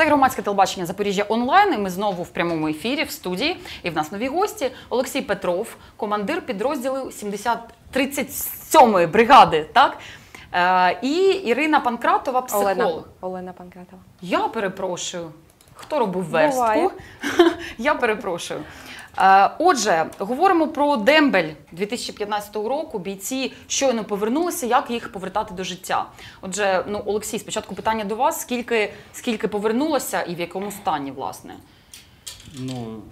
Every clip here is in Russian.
Це громадське телебачення Запоріжжя онлайн. І ми знову в прямому ефірі в студії. І в нас нові гості. Олексій Петров, командир підрозділу 70 37-ї бригади. Так е, і Ірина Панкратова, психолог. Олена, Олена Панкратова. Я перепрошую. Хто робив верстку? Буває. Я перепрошую. Е, Отже, говоримо про дембель 2015 року. Бійці щойно повернулися. Як їх повертати до життя? Отже, ну Олексій, спочатку питання до вас: скільки, скільки повернулося і в якому стані, власне? Ну,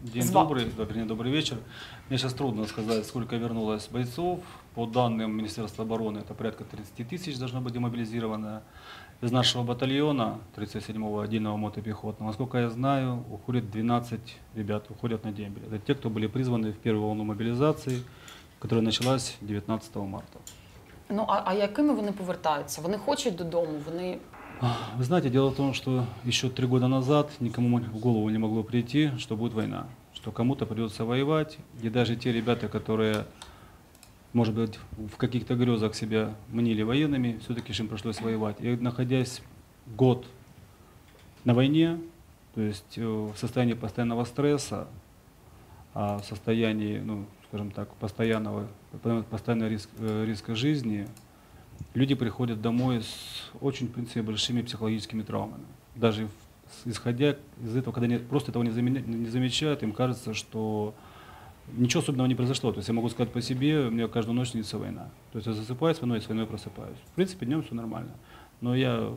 день Зва- добрий, добрый вечер. Мне сейчас трудно сказать, сколько вернулось бойцов. По данным Министерства обороны, это порядка 30 тысяч должно быть демобилизировано. Из нашего батальона, 37-го отдельного мотопехотного, насколько я знаю, уходит 12 ребят, уходят на дембель. Это те, кто были призваны в первую волну мобилизации, которая началась 19 марта. Ну а, а якими вони повертаються? Вони хочуть додому, вони Вы знаете, дело в том, что еще три года назад никому в голову не могло прийти, что будет война, что кому-то придется воевать, и даже те ребята, которые, может быть, в каких-то грезах себя мнили военными, все-таки им пришлось воевать. И находясь год на войне, то есть э, в состоянии постоянного стресса, а в состоянии, ну, скажем так, постоянного, постоянного риск- э, риска жизни, люди приходят домой с очень, в принципе, большими психологическими травмами. Даже исходя из этого, когда они просто этого не замечают, им кажется, что ничего особенного не произошло. То есть я могу сказать по себе, у меня каждую ночь снится война. То есть я засыпаю с войной, с войной просыпаюсь. В принципе, днем все нормально. Но я,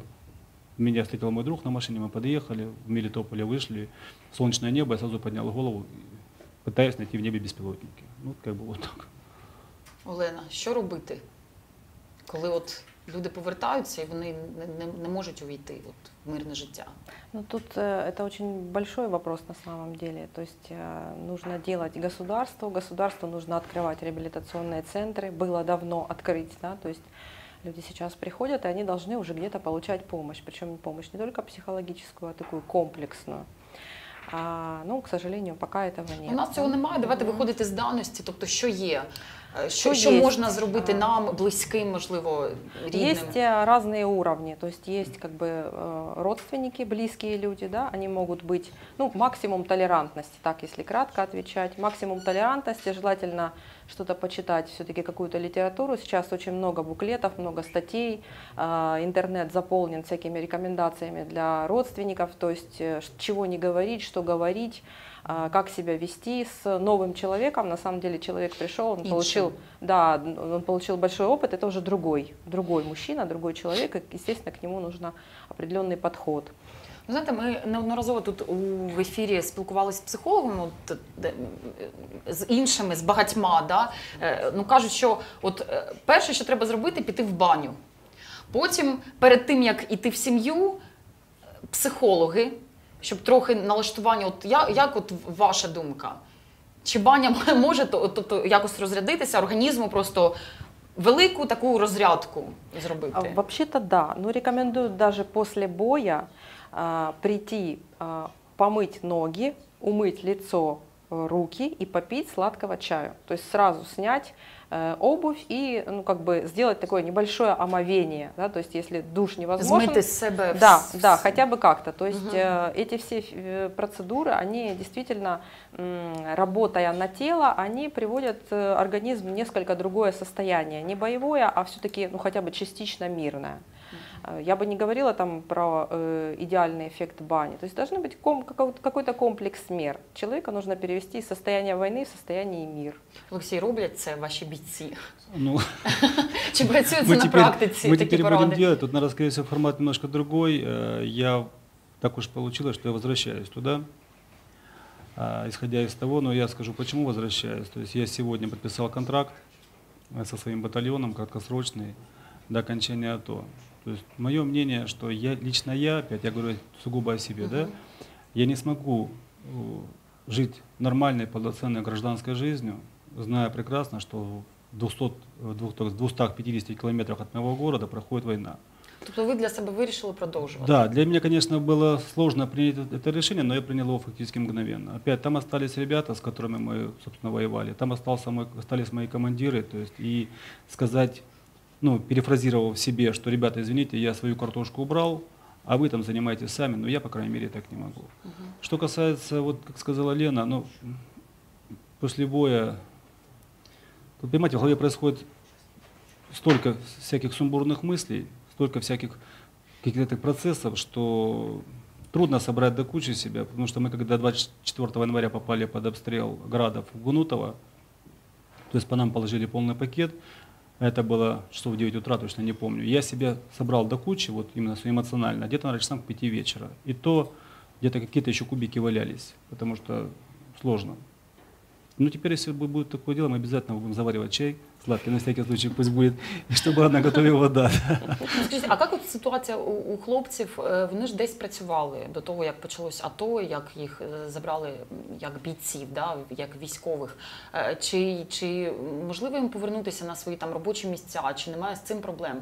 меня встретил мой друг на машине, мы подъехали, в Мелитополе вышли, солнечное небо, я сразу поднял голову, и пытаюсь найти в небе беспилотники. Ну, как бы вот так. Олена, що робити, коли от люди повертаються і вони не, не, не можуть увійти от, в мирне життя? Ну тут э, это очень большой вопрос на самом деле. То есть э, нужно делать государству, государству нужно открывать реабилитационные центры. Было давно открыть, да, то есть люди сейчас приходят, и они должны уже где-то получать помощь. Причем помощь не только психологическую, а такую комплексную. А, ну, к сожалению, пока этого нет. У нас цього да. немає. Давайте Мгм. виходити з даності. Тобто, що є? Е, Що, Що що є? можна зробити А. нам, близьким, можливо, рідним? Есть э, разные уровни, то есть есть как бы э, родственники, близкие люди, да, они могут быть, ну, максимум толерантности, так, если кратко отвечать, максимум толерантности, желательно что-то почитать, все-таки какую-то литературу, сейчас очень много буклетов, много статей, э, интернет заполнен всякими рекомендациями для родственников, то есть э, чего не говорить, что говорить, а, как себя вести с новым человеком. На самом деле человек пришел, он получил, да, он получил большой опыт, это уже другой, другой мужчина, другой человек, и, естественно, к нему нужно определенный подход. Ви знаєте, ми неодноразово тут у ефірі спілкувалися з психологами, от, е, з іншими, з багатьма. Да? Е, Ну кажуть, що от е, перше, що треба зробити, піти в баню. Потім, перед тим як іти в сім'ю, е, психологи, щоб трохи налаштування. От я як от ваша думка? Чи баня може то- тобто якось розрядитися, організму просто велику таку розрядку зробити? Вообще-то да, но рекомендую даже после боя прийти, а, помыть ноги, умыть лицо, руки и попить сладкого чаю. То есть сразу снять э, обувь и ну, как бы сделать такое небольшое омовение. Да? То есть если душ невозможен, Змити з себе Да, да, хотя бы как-то. То есть э, эти все э, процедуры, они действительно, работая на тело, они приводят организм в несколько другое состояние. Не боевое, а все-таки ну, хотя бы частично мирное. Э, Я бы не говорила там про э, идеальный эффект бани. То есть должны быть ком- какой- какой-то комплекс мер. Человека нужно перевести из состояния войны в состояние мир. Олексій, роблять це ваші бійці? Ну, Чи працює це мы на теперь, практиці? мы такі теперь поради? будем делать. Тут, наверное, скорее всего, формат немножко другой. Э, Я так уж получилось, что я возвращаюсь туда. А, Исходя из того, но я скажу, почему возвращаюсь. То есть я сегодня подписал контракт э, со своим батальоном, краткосрочный, до окончания АТО. То есть мое мнение, что я, лично я, опять я говорю сугубо о себе, да, Мгм. я не смогу э, жить нормальной, полноценной гражданской жизнью, зная прекрасно, что в 200, в 200 250 километрах от моего города проходит война. Тобто ви для себе вирішили продовжувати? Да, для меня, конечно, было сложно принять это- это решение, но я принял его фактически мгновенно. Опять, там остались ребята, с которыми мы, собственно, воевали. Там остался мой, остались мои командиры. То есть, и сказать, ну, перефразировав себе, что, ребята, извините, я свою картошку убрал, а вы там занимаетесь сами, но я, по крайней мере, так не могу. Что касается, вот как сказала Лена, ну, после боя, тут, понимаете, в голове происходит столько всяких сумбурных мыслей, столько всяких каких-то процессов, что трудно собрать до кучи себя, потому что мы когда 24 января попали под обстрел градов Гунутова, то есть по нам положили полный пакет, это было часов в 9 утра, точно не помню. Я себя собрал до кучи, вот именно эмоционально, где-то на часам к 5 вечера. И то где-то какие-то еще кубики валялись, потому что сложно. Ну, теперь, если будет такое дело, мы обязательно будем заваривать чай сладкий, на всякий случай пусть будет, щоб була на готові вода. Скажіть, а як от ситуація у, у хлопців? Е, Вони ж десь працювали до того, як почалось АТО, як їх е, забрали як бійців, да, як військових. Е, Чи, чи можливо їм повернутися на свої там робочі місця, чи немає з цим проблем?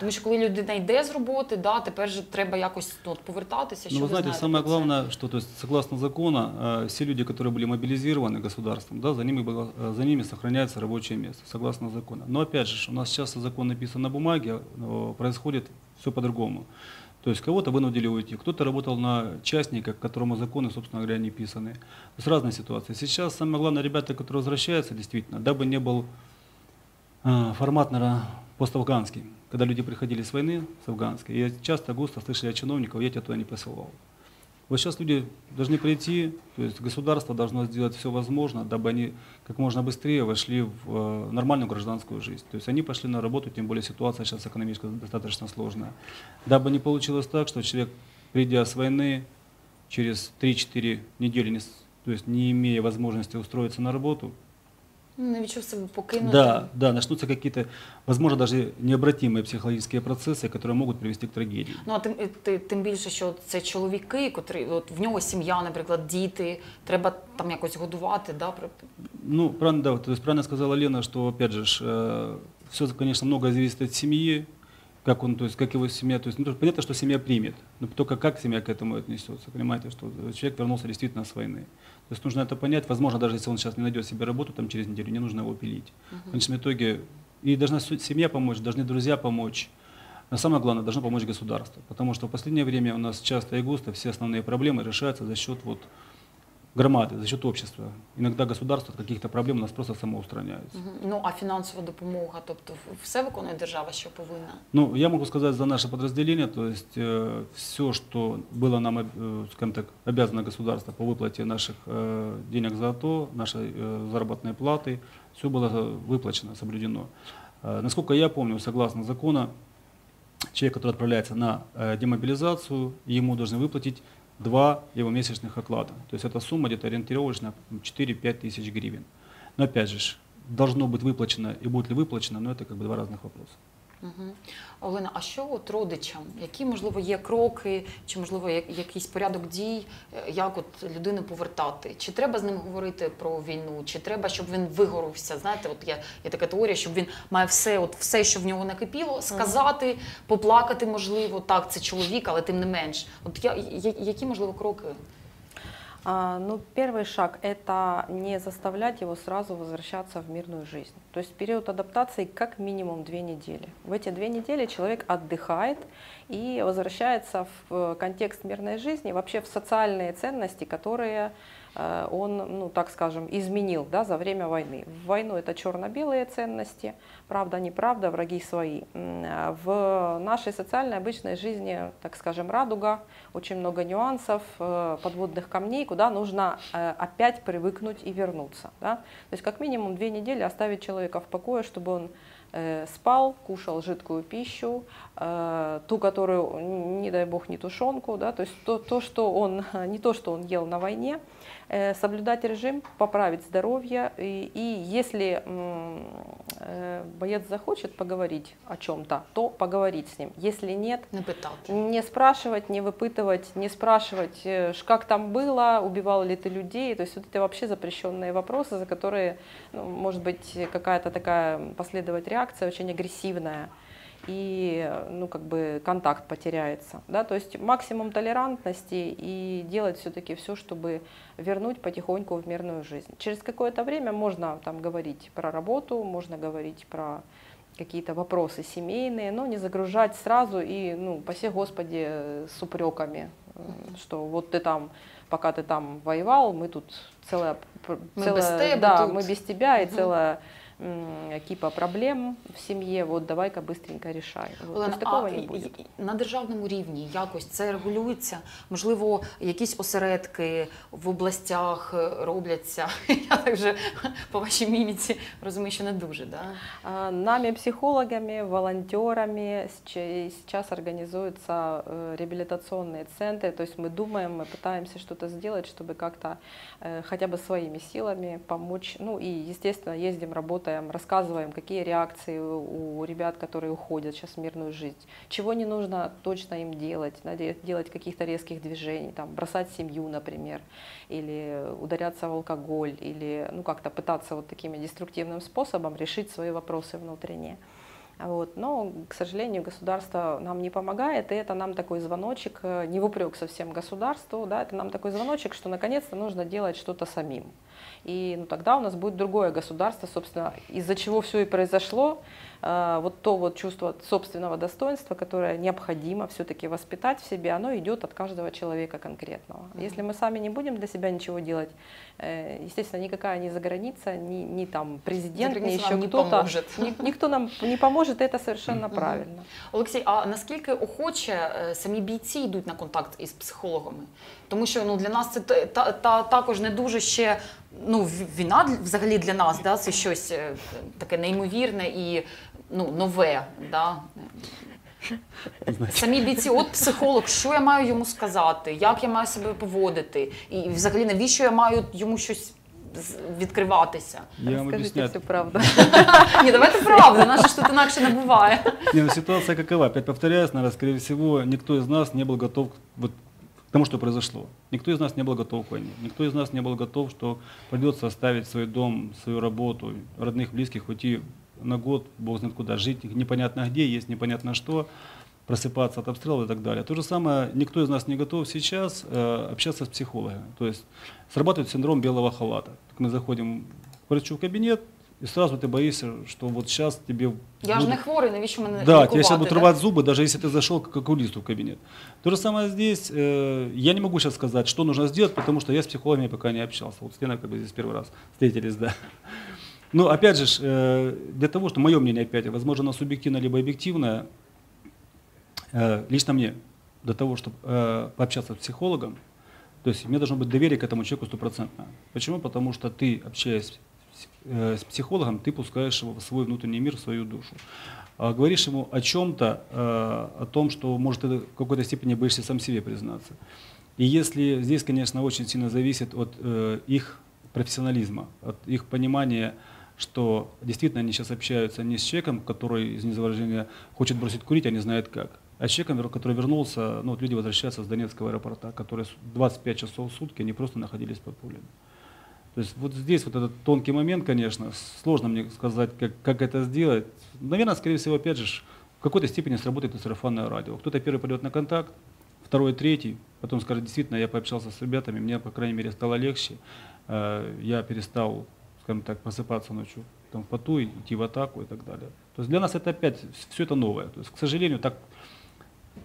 Тому що коли людина йде з роботи, да, тепер же треба якось ну, повертатися. Що Ну, вы знаете, знаєте самое главное, что то есть, согласно закону, все люди, которые были мобилизированы государством, да, за, ними было, э, за ними сохраняется рабочее место, согласно закону. Но опять же, у нас сейчас закон написан на бумаге, происходит все по-другому. То есть кого-то вынудили уйти, кто-то работал на частника, к которому законы, собственно говоря, не писаны. То есть разные ситуации. Сейчас самое главное, ребята, которые возвращаются, действительно, дабы не был э, формат, наверное, пост-афганский, когда люди приходили с войны, с афганской, и часто густо слышали от чиновников, я тебя туда не посылал. Вот сейчас люди должны прийти, то есть государство должно сделать все возможное, дабы они как можно быстрее вошли в э, нормальную гражданскую жизнь. То есть они пошли на работу, тем более ситуация сейчас экономически достаточно сложная. Дабы не получилось так, что человек, придя с войны, через 3-4 недели, то есть не имея возможности устроиться на работу, Не відчув себе покинути. да, да, начнутся какие-то, возможно, даже необратимые психологические процессы, которые могут привести к трагедии. Ну а тим, і ти- тим більше, що це чоловіки, котрі от в нього сім'я, наприклад, діти, треба там якось годувати, да, при- Ну, правильно, да, то есть правильно сказала Лена, что, опять же, все, конечно, многое зависит от семьи, как он, то есть, как его семья, то есть, ну, понятно, что семья примет, но только как семья к этому отнесется, понимаете, что человек вернулся действительно с войны. То есть нужно это понять, возможно, даже если он сейчас не найдет себе работу там через неделю, не нужно его пилить. В конечном итоге и должна семья помочь, должны друзья помочь. Но самое главное, должно помочь государство, потому что в последнее время у нас часто и густо все основные проблемы решаются за счет вот громады, за счет общества. Иногда государство от каких-то проблем у нас просто самоустраняется. Мгм. ну а фінансова допомога, тобто все виконує держава, що повинна. Ну, я могу сказать за наше подразделение, то есть все, что было нам, э, скажем так, обязано государство по выплате наших э, денег за АТО, нашей э, заработной платы, все было э, выплачено, соблюдено. Э, насколько я помню, согласно закону, человек, который отправляется на э, демобилизацию, ему должны выплатить два его месячных оклада. То есть эта сумма где-то ориентировочно 4-5 тысяч гривен. Но опять же, должно быть выплачено и будет ли выплачено, но это как бы два разных вопроса. Угу. Олена, а що от родичам? Які можливо є кроки, чи можливо якийсь порядок дій, е, як от людину повертати? Чи треба з ним говорити про війну, чи треба, щоб він вигоровся? Знаєте, от є, є така теорія, щоб він має все, от все, що в нього накипіло, сказати, поплакати, можливо, так, це чоловік, але тим не менш. От я, я- які можливо кроки? А, ну, первый шаг – это не заставлять его сразу возвращаться в мирную жизнь. То есть период адаптации как минимум две недели. В эти две недели человек отдыхает и возвращается в э, контекст мирной жизни, вообще в социальные ценности, которые он, ну, так скажем, изменил да, за время войны. В войну это черно-белые ценности, правда, неправда, враги свои. А В нашей социальной обычной жизни, так скажем, радуга, очень много нюансов, э, подводных камней, куда нужно э, опять привыкнуть и вернуться. Да? То есть как минимум две недели оставить человека в покое, чтобы он э, спал, кушал жидкую пищу, э, ту, которую, не дай бог, не тушенку, да, то есть то, то, что он, не то, что он ел на войне, э, соблюдать режим, поправить здоровье, и, и если э, боец захочет поговорить о чем-то, то поговорить с ним. Если нет, Не спрашивать, не выпытывать, не спрашивать, э, как там было, убивал ли ты людей. То есть вот это вообще запрещенные вопросы, за которые ну, может быть какая-то такая последовать реакция очень агрессивная и ну как бы контакт потеряется, да, то есть максимум толерантности и делать все-таки все, чтобы вернуть потихоньку в мирную жизнь. Через какое-то время можно там говорить про работу, можно говорить про какие-то вопросы семейные, но не загружать сразу и, ну, паси Господи, с упреками, э, что вот ты там, пока ты там воевал, мы тут целая, Мы целая- без тебя да, мы без тебя и целая м, кипа проблем в семье, вот давай-ка быстренько решай. Вот, то Олена, есть такого а не і- будет. і- на державному рівні якось це регулюється? Можливо, якісь осередки в областях е, робляться? Я так вже по вашій міміці розумію, що не дуже, да? А, Нами, психологами, волонтерами сч- сейчас организуются э, реабилитационные центры. То есть мы думаем, мы пытаемся что-то сделать, чтобы как-то э, хотя бы своими силами помочь. Ну и, естественно, ездим, работаем, рассказываем, какие реакции у ребят, которые уходят сейчас в мирную жизнь. Чего не нужно точно им делать. Надо делать каких-то резких движений, там, бросать семью, например, или ударяться в алкоголь, или ну, как-то пытаться вот такими деструктивным способом решить свои вопросы внутренние. Вот. Но, к сожалению, государство нам не помогает, и это нам такой звоночек, э, не в упрек совсем государству, да, это нам такой звоночек, что наконец-то нужно делать что-то самим. И ну, тогда у нас будет другое государство, собственно, из-за чего все и произошло, э, вот то вот чувство собственного достоинства, которое необходимо все-таки воспитать в себе, оно идет от каждого человека конкретного. Мгм. Если мы сами не будем для себя ничего делать, э, естественно, никакая ни заграница, ни, ни там президент, ни Заграница еще нам не кто-то, поможет. ни- никто нам не поможет, и это совершенно Мгм. правильно. Олексій, а наскільки охоче е, самі бійці йдуть на контакт із психологами? Тому що ну, для нас це та, та, та- також не дуже ще ну, війна для- взагалі для нас, да, це щось е, таке неймовірне і ну, нове. Да? Самі бійці, от психолог, що я маю йому сказати, як я маю себе поводити, і взагалі навіщо я маю йому щось відкриватися? Я вам объясняю. всю правду. Ні, давайте правду, наше ж тут інакше не буває. Не, ну, ситуация какова? Опять повторяюсь, наверное, скорее всего, никто из нас не был готов вот, тому, что произошло. Никто из нас не был готов к войне. Никто из нас не был готов, что придется оставить свой дом, свою работу, родных, близких, уйти на год, бог знает куда, жить непонятно где, есть непонятно что, просыпаться от обстрелов и так далее. То же самое, никто из нас не готов сейчас э, общаться с психологами. То есть срабатывает синдром белого халата. Так мы заходим к врачу в кабинет, и сразу ты боишься, что вот сейчас тебе... Я будут- не хворий, навіщо мене да, тебе сейчас будут да? рвать зубы, даже если ты зашел к окулисту в кабинет. То же самое здесь. э, я не могу сейчас сказать, что нужно сделать, потому что я с психологами пока не общался. Вот с Леной как бы здесь первый раз встретились, да. Но опять же, э, для того, что мое мнение опять, возможно, оно субъективное либо объективное, э, лично мне, для того, чтобы э, пообщаться с психологом, то есть мне должно быть доверие к этому человеку стопроцентное. Почему? Потому что ты, общаясь с- э, с психологом, ты пускаешь его в свой внутренний мир, в свою душу. А говоришь ему о чем-то, э, о том, что, может, ты в какой-то степени боишься сам себе признаться. И если здесь, конечно, очень сильно зависит от э, их профессионализма, от их понимания, что действительно они сейчас общаются не с человеком, который из низовождения хочет бросить курить, а не знает как, а с человеком, который вернулся, ну вот люди возвращаются с Донецкого аэропорта, которые с- 25 часов в сутки, они просто находились под пулями. То есть вот здесь вот этот тонкий момент, конечно, сложно мне сказать, как, как это сделать. Наверное, скорее всего, опять же, в какой-то степени сработает и сарафанное радио. Кто-то первый пойдет на контакт, второй, третий, потом скажет, действительно, я пообщался с ребятами, мне, по крайней мере, стало легче, Э, я перестал, скажем так, просыпаться ночью там, в поту, идти в атаку и так далее. То есть для нас это опять, все это новое. То есть, к сожалению, так,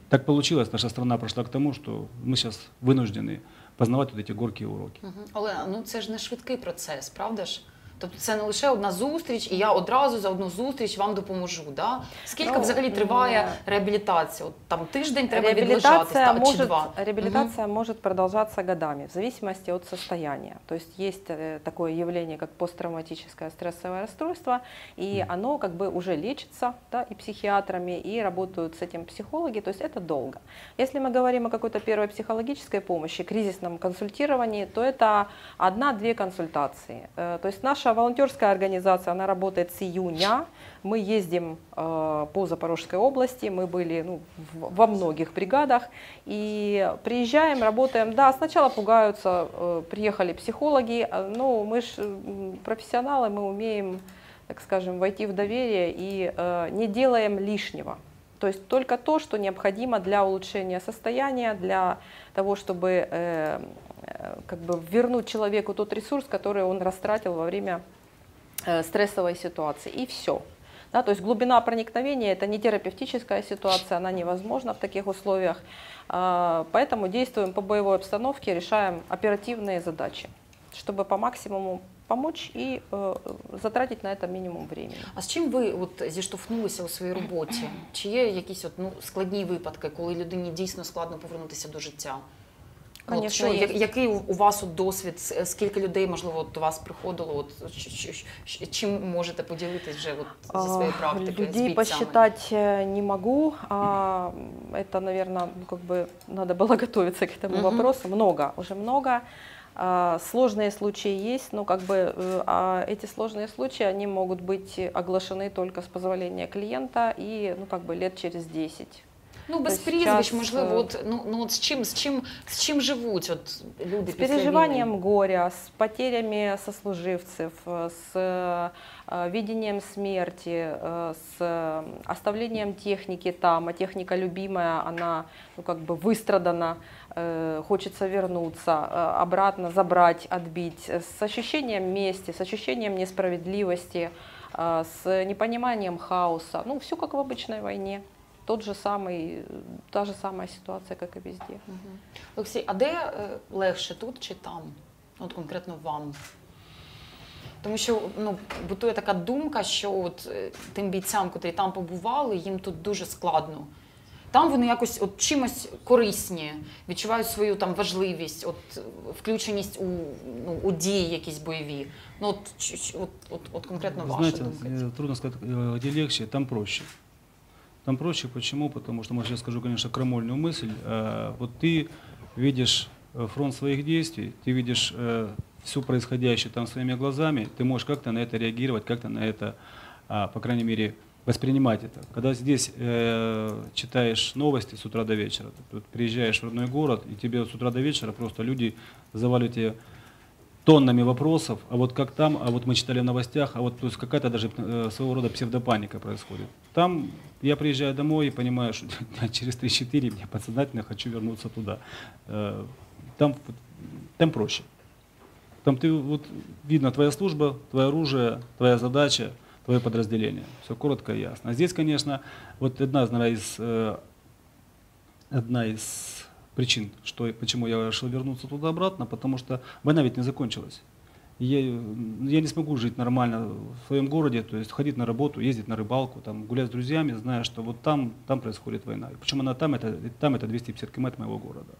так получилось, наша страна прошла к тому, что мы сейчас вынуждены познавать вот эти горькие уроки. Мгм. Олена, ну це ж не швидкий процес, правда ж? Тобто це не лише одна зустріч, і я одразу за одну зустріч вам допоможу. Да? Скільки Ну, взагалі триває м, реабілітація? От там тиждень треба відлежатись Реабилитация, та, чи может, два. реабилитация может продолжаться годами, в зависимости от состояния. То есть есть э, такое явление, как посттравматическое стрессовое расстройство, и оно как бы уже лечится да, и психиатрами, и работают с этим психологи, то есть это долго. Если мы говорим о какой-то первой психологической помощи, кризисном консультировании, то это одна-две консультации. Э, То есть наша волонтерская организация, она работает с июня, мы ездим э, по Запорожской области, мы были ну, в- во многих бригадах и приезжаем, работаем. Да, сначала пугаются, э, приехали психологи, э, но мы же профессионалы, мы умеем, так скажем, войти в доверие и э, не делаем лишнего. То есть только то, что необходимо для улучшения состояния, для того, чтобы э, э, как бы вернуть человеку тот ресурс, который он растратил во время э, стрессовой ситуации. И все. Да, то есть глубина проникновения это не терапевтическая ситуация, она невозможна в таких условиях. А, Поэтому действуем по боевой обстановке, решаем оперативные задачи, чтобы по максимуму помочь и э, затратить на это минимум времени. А з чим ви от зіштовхнулися у своїй роботі? Чи є якісь от, ну, складні випадки, коли людині дійсно складно повернутися до життя? Ну, От Конечно, що, є. я- який у у вас от досвід? С- Скільки людей, можливо, от до вас приходило? От, щ- щ- щ- чим можете поділитись вже от, зі своєї А, практики? з Людей бійцями? посчитать э, не могу. а, Это, наверное, ну, как бы надо было готовиться к этому Мгм. вопросу. Много, уже много. А, Сложные случаи есть, но как бы э, а эти сложные случаи, они могут быть оглашены только с позволения клиента и, ну, как бы лет через 10. Ну, без Тобто прізвищ, час, можливо, е, от, ну, ну, от з чим, з чим, з чим живуть от, люди С після переживанием війни? горя, с потерями сослуживцев, э, с э, видением смерти, э, с э, оставлением техники там, а техника любимая, она ну, как бы выстрадана, э, хочется вернуться, э, обратно забрать, отбить, э, с ощущением мести, с ощущением несправедливости, э, с непониманием хаоса, ну все как в обычной войне. Тот же самый, та же самая ситуация, как и везде. Мгм. Олексій, а де е, легше тут чи там? От конкретно вам? Тому що ну, бутує така думка, що от е, тим бійцям, котрі там побували, їм тут дуже складно. Там вони якось от чимось корисні, відчувають свою там важливість, от е, включеність у, ну, у дії якісь бойові. Ну от, ч- ч- от, от, от конкретно Вы ваша знаете, думка. э, трудно сказать, э, где легче, там проще. Там проще, почему? Потому что, может, я скажу, конечно, крамольную мысль. Э, Вот ты видишь э, фронт своих действий, ты видишь все происходящее там своими глазами, ты можешь как-то на это реагировать, как-то на это, а, по крайней мере, воспринимать это. Когда здесь э, читаешь новости с утра до вечера, ты приезжаешь в родной город, и тебе с утра до вечера просто люди заваливают тебе тоннами вопросов, а вот как там, а вот мы читали в новостях, а вот то есть какая-то даже э, своего рода псевдопаника происходит. Там я приезжаю домой и понимаю, что через 3-4 мне подсознательно хочу вернуться туда. Э, Там, там проще. Там ты вот видно твоя служба, твое оружие, твоя задача, твое подразделение. Все коротко и ясно. А здесь, конечно, вот одна, наверное, из, э, одна из причин, что, почему я решил вернуться туда-обратно, потому что война ведь не закончилась. Я, я не смогу жить нормально в своем городе, то есть ходить на работу, ездить на рыбалку, там, гулять с друзьями, зная, что вот там, там происходит война. Причем она там, это, там это 250 километров моего города.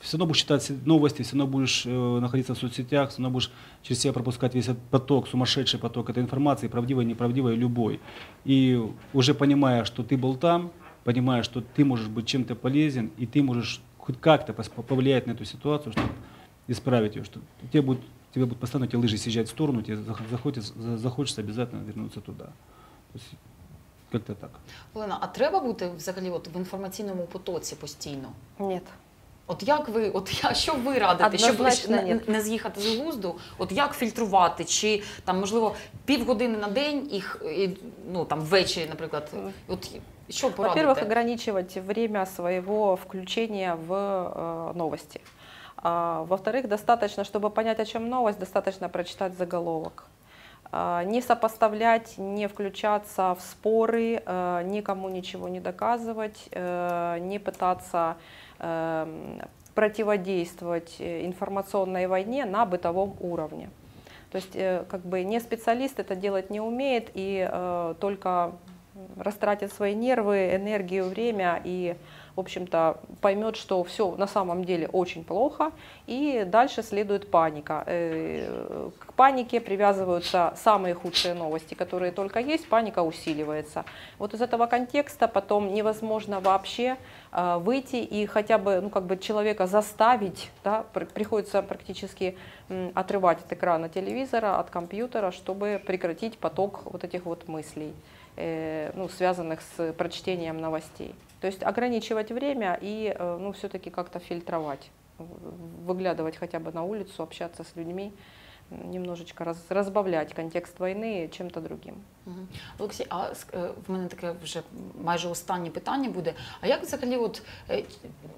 Все равно будешь читать новости, все равно будешь э, находиться в соцсетях, все равно будешь через себя пропускать весь этот поток, сумасшедший поток этой информации, правдивой, неправдивой, любой. И уже понимая, что ты был там, понимая, что ты можешь быть чем-то полезен, и ты можешь хоть как-то пос- повлиять на эту ситуацию, чтобы исправить ее, что тебе будет, тебе будут постоянно эти лыжи съезжать в сторону, тебе зах- захочется, за- захочется обязательно вернуться туда. То есть как-то так. Олена, а треба бути взагалі от в інформаційному потоці постійно? Нет. От як ви, от я що ви радите, щоб Однозначно не, ні. не з'їхати з глузду? От як фільтрувати? Чи там можливо півгодини на день їх і, ну там ввечері, наприклад, от порадите? Во-первых, ограничивать время своего включения в э, новости. А, во-вторых, достаточно, чтобы понять, о чем новость, достаточно прочитать заголовок. А, не сопоставлять, не включаться в споры, э, никому ничего не доказывать, э, не пытаться эм, противодействовать э, информационной войне на бытовом уровне. То есть э, как бы не специалист это делать не умеет и э, только растратит свои нервы, энергию, время и, в общем-то, поймет, что все на самом деле очень плохо, и дальше следует паника. Э, К панике привязываются самые худшие новости, которые только есть, паника усиливается. Вот из этого контекста потом невозможно вообще э, выйти и хотя бы, ну, как бы человека заставить, да, при- приходится практически отрывать от экрана телевизора, от компьютера, чтобы прекратить поток вот этих вот мыслей ну, связанных с прочтением новостей. То есть ограничивать время и э, ну, все-таки как-то фильтровать, в- выглядывать хотя бы на улицу, общаться с людьми, м, немножечко раз- разбавлять контекст войны чем-то другим. Мгм. Олексій, а ск- е, в мене таке вже майже останнє питання буде. А як взагалі, от е,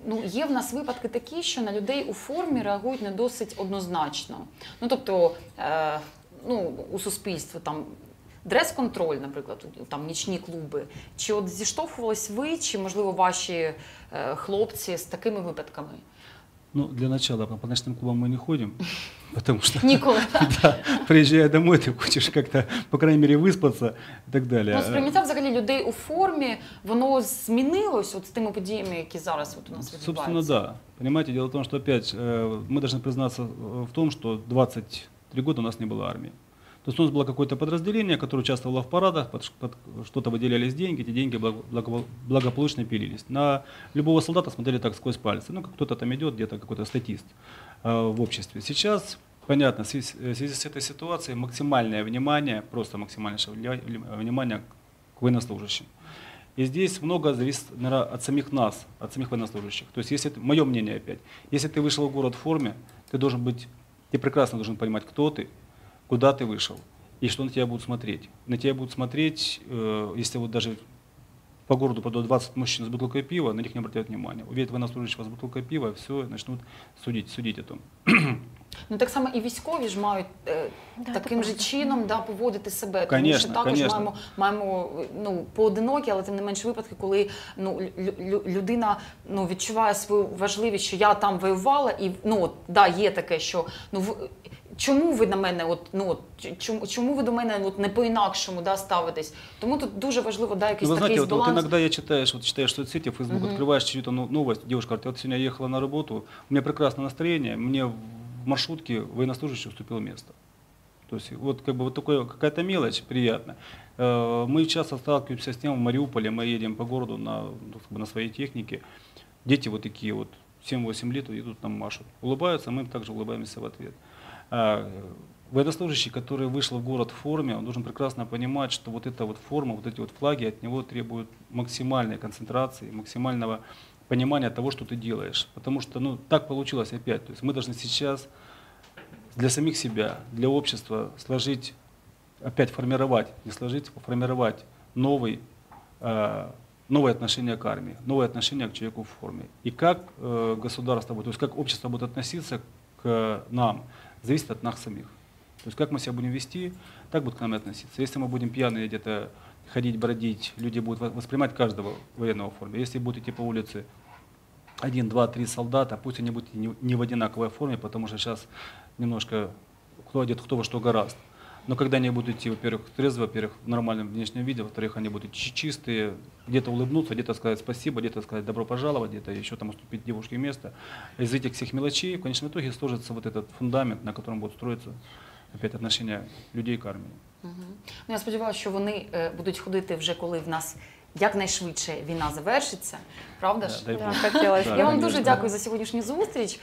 ну є в нас випадки такі, що на людей у формі реагують не досить однозначно. Ну тобто, е, ну у суспільстві там. дрес-контроль, наприклад, там нічні клуби. Чи от зіштовхувались ви, чи можливо ваші е, хлопці з такими випадками? Ну, для начала по, по ночным клубам мы не ходим, потому что Ніколи. да, приезжая домой, ты хочешь как-то, по крайней мере, выспаться и так далее. Ну, сприйняття взагалі людей у формі, воно змінилось от з тими подіями, які зараз от у нас Собственно, відбуваються. да. Понимаете, дело в том, что опять э, мы должны признаться э, в том, что 23 года у нас не было армии. То есть у нас было какое-то подразделение, которое участвовало в парадах, под, под что-то выделялись деньги, эти деньги благо- благо- благополучно пилились. На любого солдата смотрели так сквозь пальцы, ну, как кто-то там идет, где-то какой-то статист э, в обществе. Сейчас, понятно, в связи, с- в связи с этой ситуацией максимальное внимание, просто максимальнейшее вля- внимание к военнослужащим. И здесь много зависит, наверное, от самих нас, от самих военнослужащих. То есть, если мое мнение опять, если ты вышел в город в форме, ты должен быть, ты прекрасно должен понимать, кто ты, куда ты вышел и что на тебя будут смотреть. На тебя будут смотреть, э, если вот даже по городу подойдут 20 мужчин с бутылкой пива, на них не обратят внимания. Увидят военнослужащего с бутылкой пива, все, начнут судить, судить о том. Ну так само і військові ж мають е, Да, таким це же правда. чином да, поводити себе. Конечно, Тому що також конечно. маємо, маємо ну, поодинокі, але тим не менш випадки, коли ну, лю- лю- людина ну, відчуває свою важливість, що я там воювала, і ну, от, да, є таке, що ну, в, чому ви на мене, от, ну, от, чому, чому ви до мене от, не по-інакшому да, ставитесь? Тому тут дуже важливо да, якийсь Ну, такий знаете, вот, вот баланс. иногда я читаешь, вот читаешь соцсети, Facebook, Мгм. открываешь чью-то ну- новость, девушка говорит, я вот сегодня ехала на работу, у меня прекрасное настроение, мне в маршрутке военнослужащий уступил место. То есть вот как бы вот такая какая-то мелочь приятная. Мы часто сталкиваемся с тем в Мариуполе, мы едем по городу на, ну, как бы на своей технике, дети вот такие вот 7-8 лет идут нам машут, улыбаются, мы им также улыбаемся в ответ. А, Военнослужащий, который вышел в город в форме, он должен прекрасно понимать, что вот эта вот форма, вот эти вот флаги от него требуют максимальной концентрации, максимального понимания того, что ты делаешь. Потому что, ну, так получилось опять. То есть мы должны сейчас для самих себя, для общества сложить, опять формировать, не сложить, а формировать новый, э, новое отношение к армии, новое отношение к человеку в форме. И как э, государство, то есть как общество будет относиться к нам, зависит от нас самих. То есть как мы себя будем вести, так будут к нам и относиться. Если мы будем пьяные где-то ходить, бродить, люди будут во- воспринимать каждого военного в форме. Если будут идти по улице один, два, три солдата, пусть они будут не, в одинаковой форме, потому что сейчас немножко кто одет, кто во что гораст. Но когда они будут идти, во-первых, трезво, во-первых, в нормальном внешнем виде, во-вторых, они будут чи- чистые, где-то улыбнуться, где-то сказать спасибо, где-то сказать добро пожаловать, где-то еще там уступить девушке место. Из этих всех мелочей в конечном итоге сложится вот этот фундамент, на котором будут строиться опять отношения людей к армии. Мгм. Ну, я сподіваюся, що вони е, будуть ходити вже коли в нас якнайшвидше війна завершиться. Правда ж? дай Да, Бог. хотелось Да, Я вам конечно. дуже дякую за сьогоднішню зустріч.